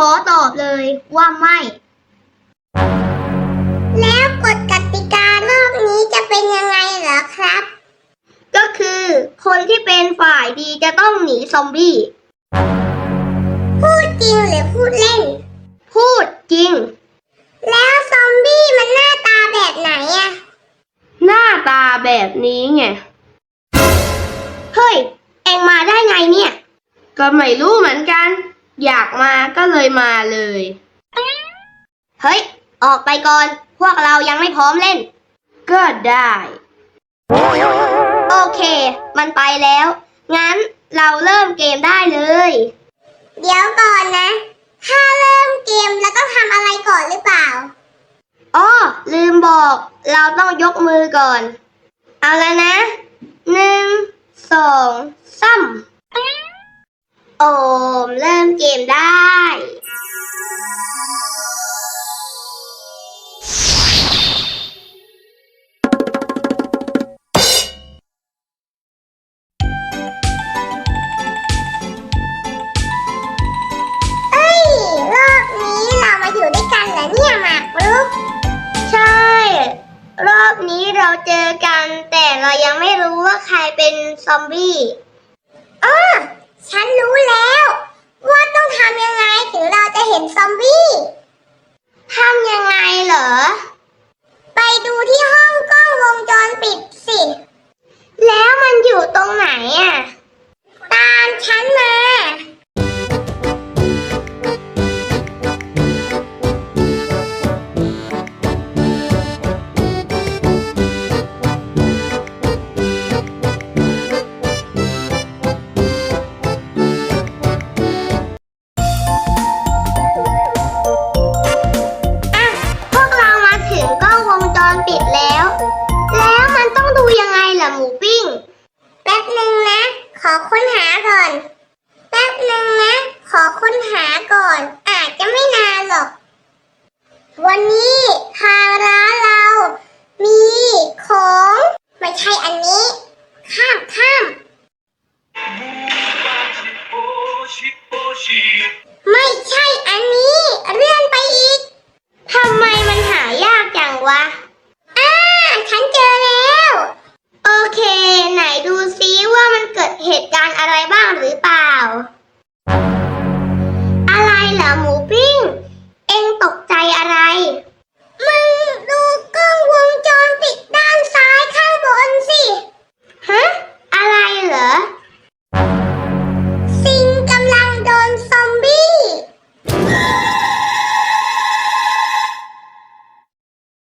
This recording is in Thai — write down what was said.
ขอตอบเลยว่าไม่ แล้วกฎกติการอบนี้จะเป็นยังไงเหรอครับ ก็คือคนที่เป็นฝ่ายดีจะต้องหนีซอมบี้ พูดจริงหรือพูดเล่น พูดจริง แล้วซอมบี้มันหน้าตาแบบไหนอะหน้าตาแบบนี้ไง เฮ้ย เอ็งมาได้ไงเนี่ย ก็ไม่รู้เหมือนกัน อยากมาก็เลยมาเลย เฮ้ย ออกไปก่อน พวกเรายังไม่พร้อมเล่น ก็ได้ โอเค มันไปแล้ว งั้นเราเริ่มเกมได้เลย เดี๋ยวก่อนนะ ถ้าเริ่มเกมแล้วต้องทำอะไรก่อนหรือเปล่า อ้อ ลืมบอก เราต้องยกมือก่อน เอาแล้วนะ หนึ่ง สองสามโอ ผมเริ่มเกมได้ เอ้ยรอบนี้เรามาอยู่ด้วยกันเหรอเนี่ยหมากรุก ใช่ รอบนี้เราเจอกัน แต่เรายังไม่รู้ว่าใครเป็นซอมบี้อ้อฉันรู้ ขอค้นหาก่อน แป๊บหนึ่งนะ ขอค้นหาก่อน อาจจะไม่นานหรอก วันนี้ทางร้านเรา มีของ ไม่ใช่อันนี้ ข้ามข้ามไม่ใช่อันนี้ เลื่อนไปอีก ทำไมมันหายากจังวะ